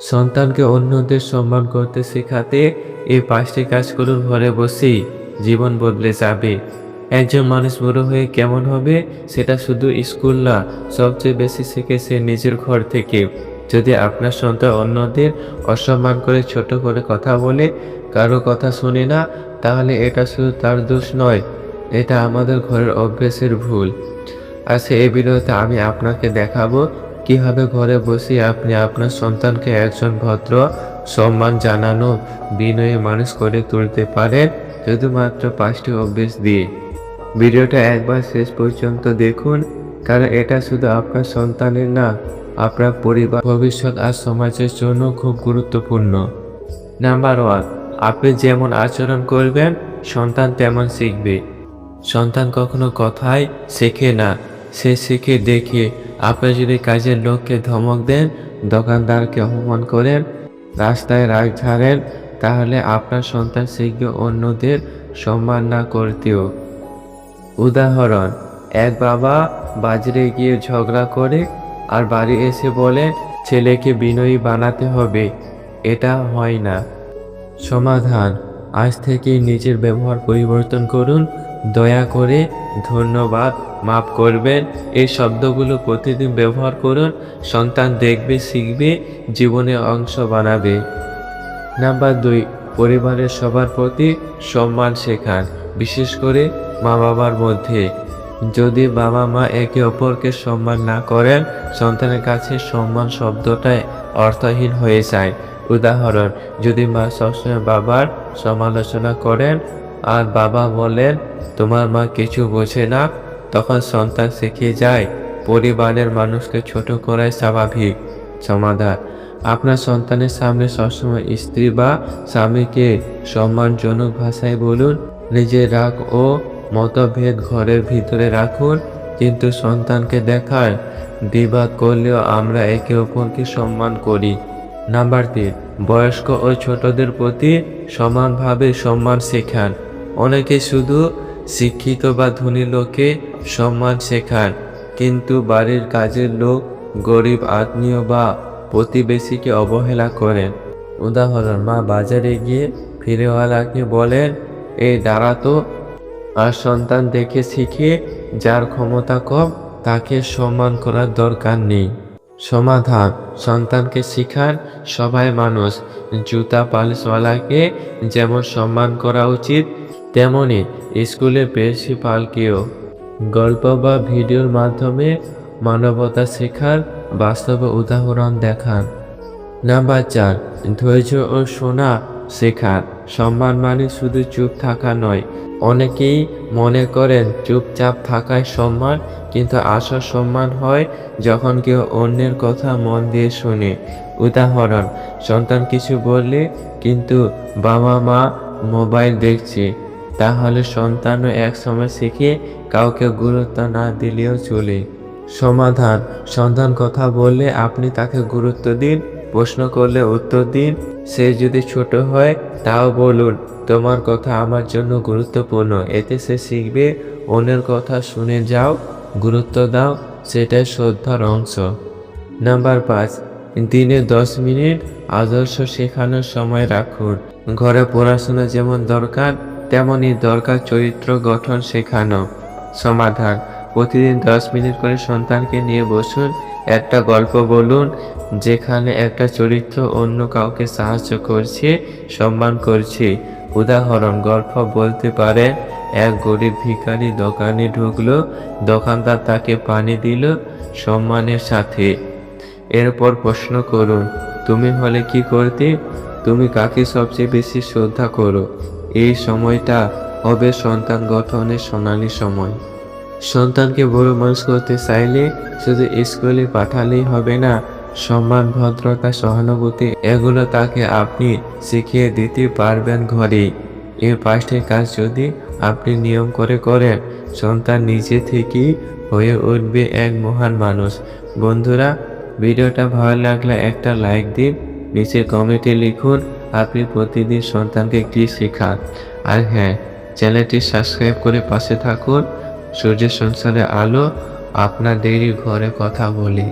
সন্তানকে অন্যদের সম্মান করতে শেখাতে এই পাঁচটি কাজ করুন, ঘরে বসেই জীবন বদলে যাবে। একজন মানুষ বড় হয়ে কেমন হবে সেটা শুধু স্কুল না, সবচেয়ে বেশি শিখেছে নিজের ঘর থেকে। যদি আপনার সন্তান অন্যদের অসম্মান করে ছোট করে কথা বলে, কারও কথা শুনে না, তাহলে এটা শুধু তার দোষ নয়, এটা আমাদের ঘরের অভ্যেসের ভুল। আচ্ছা এই ভিডিওতে আমি আপনাকে দেখাবো কীভাবে ঘরে বসে আপনি আপনার সন্তানকে একজন ভদ্র সম্মান জানানো, বিনয়ী মানুষ করে তুলতে পারেন? শুধুমাত্র পাঁচটি অভ্যেস দিয়ে। ভিডিওটা একবার শেষ পর্যন্ত দেখুন, কারণ এটা শুধু আপনার সন্তানের না, আপনার পরিবার, ভবিষ্যৎ আর সমাজের জন্য খুব গুরুত্বপূর্ণ। নাম্বার ওয়ান, আপনি যেমন আচরণ করবেন, সন্তান তেমন শিখবে। সন্তান কখনো কথায় শেখে না, সে শিখে দেখে আপনি যদি কাজের লোককে ধমক দেন, দোকানদারকে অপমান করেন, রাস্তায় রাগ ঝাড়েন, তাহলে আপনার সন্তান শিখবে অন্যদের সম্মান না করতেও। উদাহরণ, এক বাবা বাজারে গিয়ে ঝগড়া করে আর বাড়ি এসে বলে, ছেলেকে বিনয়ী বানাতে হবে। এটা হয় না। সমাধান, আজ থেকে নিজের ব্যবহার পরিবর্তন করুন দয়া করে ধন্যবাদ, মাফ করবেন। এই শব্দগুলো প্রতিদিন ব্যবহার করুন, সন্তান দেখবে, শিখবে, জীবনে অংশ বানাবে। নাম্বার দুই, পরিবারের সবার প্রতি সম্মান শেখান, বিশেষ করে মা বাবার মধ্যে। যদি বাবা মা একে অপরকে সম্মান না করেন, সন্তানের কাছে সম্মান শব্দটাই অর্থহীন হয়ে যায়। উদাহরণ, যদি মা সবসময় বাবার সমালোচনা করেন আর বাবা বলেন তোমার মা কিছু বোঝে না। তখন সন্তান শিখে যায়। পরিবারের মানুষকে ছোট করাই স্বাভাবিক। সমাধান। আপনার সন্তানের সামনে সবসময় স্ত্রী বা স্বামীকে সম্মানজনক ভাষায় বলুন। নিজের রাগ ও মতভেদ ঘরের ভিতরে রাখুন। কিন্তু সন্তানকে দেখান। বিবাদ করলেও আমরা একে অপরকে সম্মান করি। নাম্বার তিন, বয়স্ক ও ছোটদের প্রতি সমানভাবে সম্মান শেখান। অনেকে শুধু শিক্ষিত বা ধনী লোককে সম্মান শেখান, কিন্তু বাড়ির কাজের লোক গরিব, আত্মীয় বা প্রতিবেশীকে অবহেলা করেন। উদাহরণ, মা বাজারে গিয়ে ফিরেওয়ালাকে বলেন এই দাঁড়াতো আর সন্তান দেখে শিখে যার ক্ষমতা কম, তাকে সম্মান করার দরকার নেই। সমাধান, সন্তানকে শিখান সবাই মানুষ, জুতা পালিশওয়ালাকে যেমন সম্মান করা উচিত তেমনি স্কুলের প্রিন্সিপালকেও গল্প বা ভিডিওর মাধ্যমে মানবতা শেখার বাস্তব উদাহরণ দেখান। নাম্বার চার, ধৈর্য ও শোনা শেখার সম্মান মানে শুধু চুপ থাকা নয়, অনেকেই মনে করেন চুপচাপ থাকায় সম্মান, কিন্তু আসল সম্মান হয় যখন কেউ অন্যের কথা মন দিয়ে শুনে। উদাহরণ, সন্তান কিছু বললে কিন্তু বাবা মা মোবাইল দেখছে তাহলে সন্তানও এক সময় শিখে কাউকে গুরুত্ব না দিলেও চলে। সমাধান সন্তান কথা বললে আপনি তাকে গুরুত্ব দিন, প্রশ্ন করলে উত্তর দিন, সে যদি ছোট হয় তাও বলুন, তোমার কথা আমার জন্য গুরুত্বপূর্ণ, এতে সে শিখবে, অন্যের কথা শুনে যাও, গুরুত্ব দাও, সেটাই শ্রদ্ধার অংশ। নাম্বার পাঁচ, দিনে দশ মিনিট আদর্শ শেখানোর সময় রাখুন। ঘরে পড়াশোনা যেমন দরকার তেমনই দরকার চরিত্র গঠন শেখানো। সমাধান। প্রতিদিন দশ মিনিট করে সন্তানকে নিয়ে বসুন, একটা গল্প বলুন, যেখানে একটা চরিত্র অন্য কাউকে সাহায্য করছে, সম্মান করছে। উদাহরণ, গল্প বলতে পারে এক গরিব ভিখারি দোকানে ঢুকলো, দোকানদার তাকে পানি দিল সম্মানের সাথে। এরপর প্রশ্ন করুন, তুমি হলে কি করতে? তুমি কাকে সবচেয়ে বেশি শ্রদ্ধা করো? এই সময়টা হবে সন্তান গঠনের সোনালী সময়। সন্তানকে বড় মানুষ করতে চাইলে শুধু স্কুলে পাঠালেই হবে না, সম্মান, ভদ্রতা, সহানুভূতি, এগুলো তাকে আপনি শিখিয়ে দিতে পারবেন ঘরেই এই পাঁচটি কাজ যদি আপনি নিয়ম করে করেন, সন্তান নিজে থেকেই হয়ে উঠবে এক মহান মানুষ। বন্ধুরা, ভিডিওটা ভালো লাগলে একটা লাইক দিন, নিচে কমেন্টে লিখুন আপনি প্রতিদিন সন্তানকে কী শেখান। আর হ্যাঁ চ্যানেলটি সাবস্ক্রাইব করে পাশে থাকুন। সূর্যের সংসারে আলো, আপনার দেরি ঘরে কথা বলি।